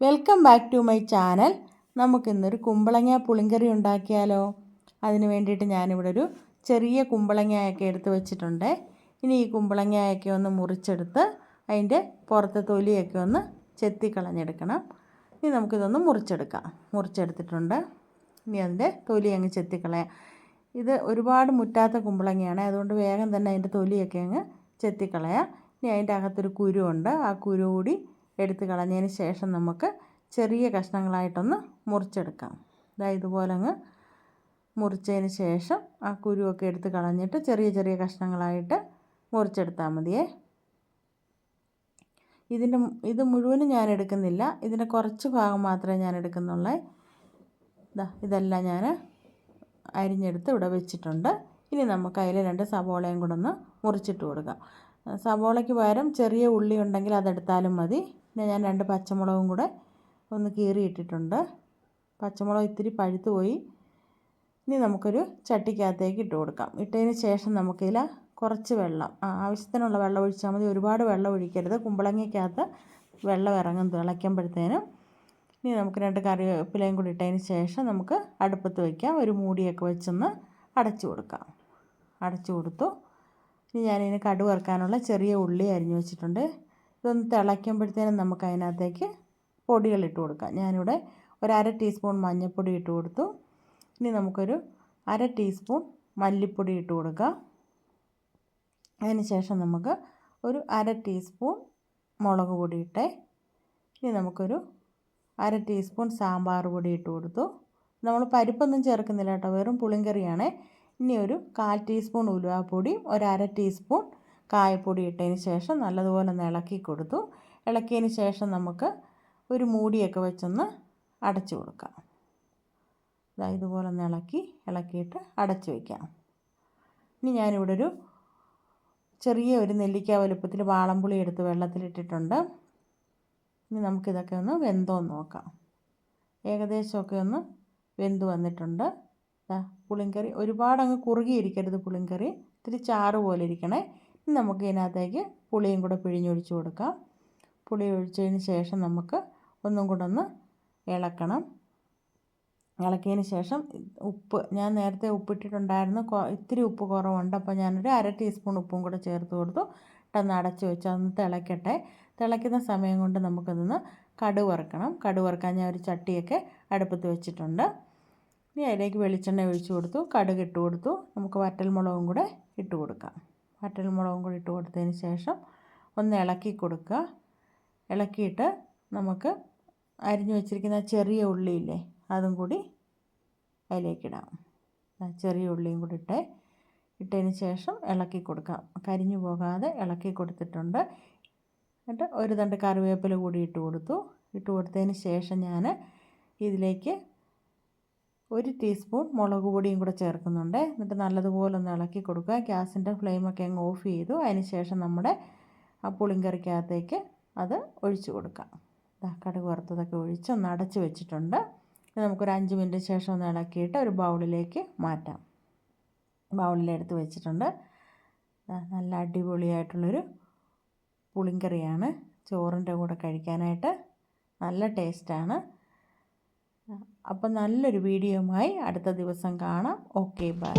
Welcome back to my channel നമുക്കിന്നൊരു കുമ്പളങ്ങ പുളിങ്കറി ഉണ്ടാക്കിയാലോ? അതിന് വേണ്ടിയിട്ട് ഞാനിവിടെ ഒരു ചെറിയ കുമ്പളങ്ങയൊക്കെ എടുത്ത് വെച്ചിട്ടുണ്ട്. ഇനി ഈ കുമ്പളങ്ങയൊക്കെ ഒന്ന് മുറിച്ചെടുത്ത് അതിന്റെ പുറത്തെ തൊലിയൊക്കെ ഒന്ന് ചെത്തിക്കളഞ്ഞെടുക്കണം ഇനി നമുക്കിതൊന്ന് മുറിച്ചെടുക്കാം. മുറിച്ചെടുത്തിട്ടുണ്ട്. ഇനി അതിന്റെ തൊലി അങ്ങ് ചെത്തിക്കളയാം ഇത് ഒരുപാട് മുറ്റാത്ത കുമ്പളങ്ങയാണ്. അതുകൊണ്ട് വേഗം തന്നെ അതിന്റെ തൊലിയൊക്കെ അങ്ങ് ചെത്തിക്കളയാം ഇനി അതിന്റെ അകത്തൊരു കുരുവുണ്ട് ആ കുരു കൂടി എടുത്ത് കളഞ്ഞതിന് ശേഷം നമുക്ക് ചെറിയ കഷ്ണങ്ങളായിട്ടൊന്ന് മുറിച്ചെടുക്കാം. ഇതാ ഇതുപോലെ അങ്ങ് മുറിച്ചതിന് ശേഷം ആ കുരുവൊക്കെ എടുത്ത് കളഞ്ഞിട്ട് ചെറിയ ചെറിയ കഷ്ണങ്ങളായിട്ട് മുറിച്ചെടുത്താൽ മതിയേ. ഇതിന്റെ ഇത് മുഴുവനും ഞാൻ എടുക്കുന്നില്ല. ഇതിന്റെ കുറച്ച് ഭാഗം മാത്രമേ ഞാൻ എടുക്കുന്നുള്ളൂ. ഇതാ ഇതെല്ലാം ഞാൻ അരിഞ്ഞെടുത്ത് ഇവിടെ വെച്ചിട്ടുണ്ട്. ഇനി നമുക്ക് അതിൽ രണ്ട് സവോളയും കൂടെ ഒന്ന് മുറിച്ചിട്ട് കൊടുക്കാം. സവോളയ്ക്ക് പകരം ചെറിയ ഉള്ളി ഉണ്ടെങ്കിൽ അതെടുത്താലും മതി. പിന്നെ ഞാൻ രണ്ട് പച്ചമുളകും കൂടെ ഒന്ന് കീറി ഇട്ടിട്ടുണ്ട്. പച്ചമുളക് ഇത്തിരി പഴുത്തു പോയി. ഇനി നമുക്കൊരു ചട്ടിക്കകത്തേക്ക് ഇട്ട് കൊടുക്കാം. ഇട്ടതിന് ശേഷം നമുക്കിതിൽ കുറച്ച് വെള്ളം ആവശ്യത്തിനുള്ള വെള്ളം ഒഴിച്ചാൽ മതി. ഒരുപാട് വെള്ളം ഒഴിക്കരുത്. കുമ്പളങ്ങയ്ക്കകത്ത് വെള്ളം ഇറങ്ങും തിളയ്ക്കുമ്പോഴത്തേനും. ഇനി നമുക്ക് രണ്ട് കറിവേപ്പിലയും കൂടി ഇട്ടതിന് ശേഷം നമുക്ക് അടുപ്പത്ത് വയ്ക്കാം ഒരു മൂടിയൊക്കെ വെച്ചൊന്ന് അടച്ചു കൊടുക്കാം. അടച്ചു കൊടുത്തു. ഇനി ഞാനിതിന് കടുവറക്കാനുള്ള ചെറിയ ഉള്ളി അരിഞ്ഞു വെച്ചിട്ടുണ്ട്. ഇതൊന്ന് തിളയ്ക്കുമ്പോഴത്തേനും നമുക്ക് അതിനകത്തേക്ക് പൊടികൾ ഇട്ട് കൊടുക്കാം. ഞാനിവിടെ ഒരു അര ടീസ്പൂൺ മഞ്ഞൾപ്പൊടി ഇട്ട് കൊടുത്തു. ഇനി നമുക്കൊരു അര ടീസ്പൂൺ മല്ലിപ്പൊടി ഇട്ട് കൊടുക്കാം. അതിന് ശേഷം നമുക്ക് ഒരു അര ടീസ്പൂൺ മുളക് പൊടി ഇട്ടേ. ഇനി നമുക്കൊരു അര ടീസ്പൂൺ സാമ്പാർ പൊടി ഇട്ട് കൊടുത്തു. നമ്മൾ പരിപ്പൊന്നും ചേർക്കുന്നില്ല കേട്ടോ വെറും പുളിങ്കറിയാണ്. ഇനി ഒരു കാൽ ടീസ്പൂൺ ഉലുവാപ്പൊടി ഒരു അര ടീസ്പൂൺ കായപ്പൊടി ഇട്ടതിന് ശേഷം നല്ലതുപോലെ ഒന്ന് ഇളക്കി കൊടുത്തു. ഇളക്കിയതിന് ശേഷം നമുക്ക് ഒരു മൂടിയൊക്കെ വെച്ചൊന്ന് അടച്ചു കൊടുക്കാം. ഇതാ ഇതുപോലെ ഒന്ന് ഇളക്കി ഇളക്കിയിട്ട് അടച്ചു വയ്ക്കാം ഇനി ഞാനിവിടെ ഒരു ചെറിയ ഒരു നെല്ലിക്ക വലുപ്പത്തിൽ വാളംപുളി എടുത്ത് വെള്ളത്തിലിട്ടിട്ടുണ്ട്. ഇനി നമുക്കിതൊക്കെ ഒന്ന് വെന്തോന്ന് നോക്കാം. ഏകദേശമൊക്കെ ഒന്ന് വെന്ത് വന്നിട്ടുണ്ട്. പുളിങ്കറി ഒരുപാട് അങ്ങ് കുറുകിയിരിക്കരുത് പുളിങ്കറി. ഇത്തിരി ചാറ് പോലെ ഇരിക്കണേ. നമുക്ക് ഇതിനകത്തേക്ക് പുളിയും കൂടെ പിഴിഞ്ഞൊഴിച്ച് കൊടുക്കാം. പുളി ഒഴിച്ചതിന് ശേഷം നമുക്ക് ഒന്നും കൂടെ ഒന്ന് ഇളക്കണം. ഇളക്കിയതിന് ശേഷം ഉപ്പ് ഞാൻ നേരത്തെ ഉപ്പിട്ടിട്ടുണ്ടായിരുന്നു. ഇത്തിരി ഉപ്പ് കുറവുണ്ട്. അപ്പോൾ ഞാനൊരു അര ടീസ്പൂൺ ഉപ്പും കൂടെ ചേർത്ത് കൊടുത്തു. ഇട്ടൊന്ന് അടച്ച് വെച്ച് അതൊന്ന് തിളയ്ക്കട്ടെ തിളയ്ക്കുന്ന സമയം കൊണ്ട് നമുക്കതൊന്ന് കടു വറുക്കണം കടു വറുക്കാൻ ഞാൻ ഒരു ചട്ടിയൊക്കെ അടുപ്പത്ത് വെച്ചിട്ടുണ്ട്. ഇനി അതിലേക്ക് വെളിച്ചെണ്ണ ഒഴിച്ച് കൊടുത്തു. കടുക് ഇട്ട് കൊടുത്തു. നമുക്ക് വറ്റൽമുളകും കൂടെ ഇട്ട് കൊടുക്കാം. വറ്റൽമുളകും കൂടി ഇട്ട് കൊടുത്തതിന് ശേഷം ഒന്ന് ഇളക്കി കൊടുക്കുക. ഇളക്കിയിട്ട് നമുക്ക് അരിഞ്ഞു വെച്ചിരിക്കുന്ന ചെറിയ ഉള്ളിയില്ലേ അതും കൂടി അതിലേക്കിടാം ചെറിയ ഉള്ളിയും കൂടി ഇട്ട് ഇട്ടതിന് ശേഷം ഇളക്കി കൊടുക്കാം കരിഞ്ഞു പോകാതെ ഇളക്കി കൊടുത്തിട്ടുണ്ട്. എന്നിട്ട് ഒരു തണ്ട് കറിവേപ്പില കൂടി ഇട്ട് കൊടുത്തു. ഇട്ട് കൊടുത്തതിന് ശേഷം ഞാൻ ഇതിലേക്ക് ഒരു ടീസ്പൂൺ മുളക് പൊടിയും കൂടെ ചേർക്കുന്നുണ്ട്. എന്നിട്ട് നല്ലതുപോലെ ഒന്ന് ഇളക്കി കൊടുക്കുക. ഗ്യാസിന്റെ ഫ്ലെയിമൊക്കെ അങ്ങ് ഓഫ് ചെയ്തു. അതിന് ശേഷം നമ്മുടെ ആ പുളിങ്കറിക്കകത്തേക്ക് അത് ഒഴിച്ചു കൊടുക്കാം കടുക് വറുത്തതൊക്കെ ഒഴിച്ച് ഒന്ന് അടച്ച് വെച്ചിട്ടുണ്ട്. നമുക്കൊരു അഞ്ച് മിനിറ്റ് ശേഷം ഒന്ന് ഇളക്കിയിട്ട് ഒരു ബൗളിലേക്ക് മാറ്റാം. ബൗളിലെടുത്ത് വെച്ചിട്ടുണ്ട്. നല്ല അടിപൊളിയായിട്ടുള്ളൊരു പുളിങ്കറിയാണ്. ചോറിന്റെ കൂടെ കഴിക്കാനായിട്ട് നല്ല ടേസ്റ്റാണ്. അപ്പം നല്ലൊരു വീഡിയോയുമായി അടുത്ത ദിവസം കാണാം. Okay bye